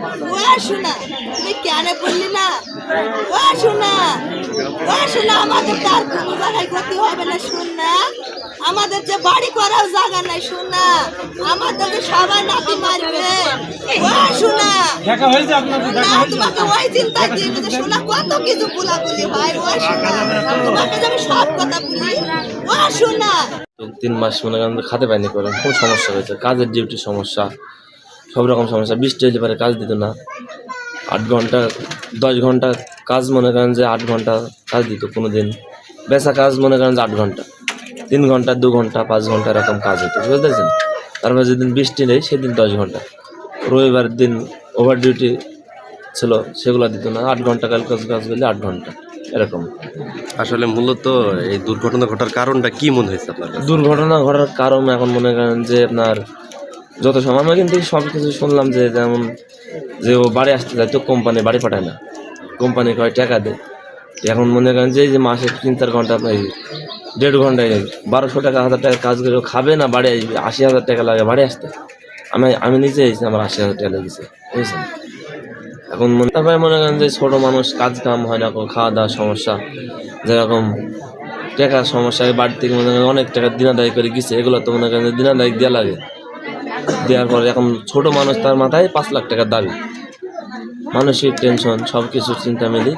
ও শোনা তুমি কেন বললি না? ও শোনা ও শোনা আমাদের তার কোনো জায়গায় ক্ষতি হবে না শুন না। আমাদের যে বাড়ি করাও জায়গা নাই শোন না। আমাদেরকে সবাই নাতি মারবে। ও শোনা। দেখা হয়েছে আপনাদের দেখা না হয়েছে। তোমাকে ওই চিন্তা দিয়ে যে শোনা কত কিছু হয় ও শোনা। তোমাকে আমি সব কথা বলি ও শোনা। তিন মাস মনে করেন খাতে পাইনি করে খুব সমস্যা হয়েছে? কাজের ডিউটি সমস্যা সব রকম সমস্যা। বৃষ্টি হলে পরে কাজ দিত না। আট ঘণ্টা দশ ঘণ্টা কাজ মনে করেন যে আট ঘণ্টা কাজ দিত কোনো দিন বেচা কাজ মনে করেন যে আট ঘণ্টা। তিন ঘণ্টা দু ঘণ্টা পাঁচ ঘণ্টা এরকম কাজ হতো বুঝতে পারছেন তারপরে যেদিন বৃষ্টি নেই সেদিন দশ ঘণ্টা। রবিবার দিন ওভার ডিউটি ছিল সেগুলো দিত না। আট ঘণ্টা কাল কাজ কাজ করলে আট ঘণ্টা এরকম। আসলে মূলত এই দুর্ঘটনা ঘটার কারণটা কি মনে হয়েছে আপনার দুর্ঘটনা ঘটার কারণ এখন মনে করেন যে আপনার যত সময় আমরা কিন্তু সব কিছু শুনলাম যে যেমন যে ও বাড়ি আসতে যায়, তো কোম্পানি বাড়ি পাঠায় না। কোম্পানি কয় টাকা দেয়। এখন মনে করেন যে মাসে তিন চার ঘণ্টা, এই দেড় ঘন্টায় বারোশো টাকা, হাজার টাকা কাজ করে খাবে না, বাড়ি আসবে, আশি হাজার টাকা লাগে বাড়ি আসতে। আমি আমি নিজে এসেছি আমার আশি হাজার টাকা লেগেছে, বুঝেছেন? এখন মনে তারপরে মনে করেন যে ছোটো মানুষ কাজ কাম হয় না খাওয়া দাওয়ার সমস্যা, যেরকম টাকার সমস্যা বাড়ি থেকে মনে করেন অনেক টাকা দিনাদায়ী করে গেছে, এগুলো তো মনে করেন যে দিনাদায়ী দেওয়া লাগে। দেওয়ার পরে এখন ছোট মানুষ তার মাথায় পাঁচ লাখ টাকার দাবি। মানসিক টেনশন সব কিছুর চিন্তা মিলি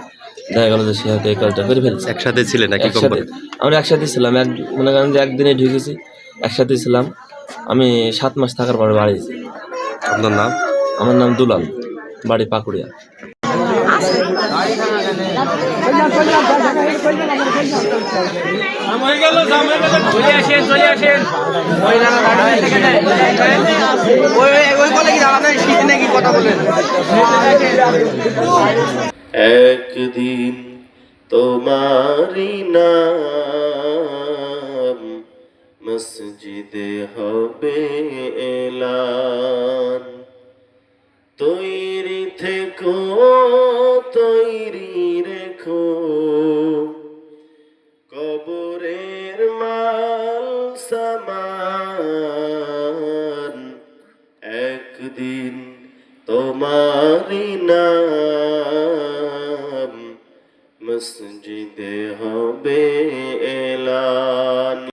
দেখা গেল যে সে হয়তো এই কাজটা করে ফেলছে। একসাথে ছিলেন নাকি একসাথে। আমরা একসাথে ছিলাম এক মনে করেন যে একদিনে ঢুকেছি একসাথে ছিলাম। আমি সাত মাস থাকার পরে বাড়ি আপনার নাম? আমার নাম দুলাল বাড়ি পাকুড়িয়া। একদিন তোমারি নাম মসজিদে হবে এলান। তৈরি থেকো তৈরি রেখো। কবরের মাল সামান একদিন তোমারি নাম মসজিদে হবে এলান।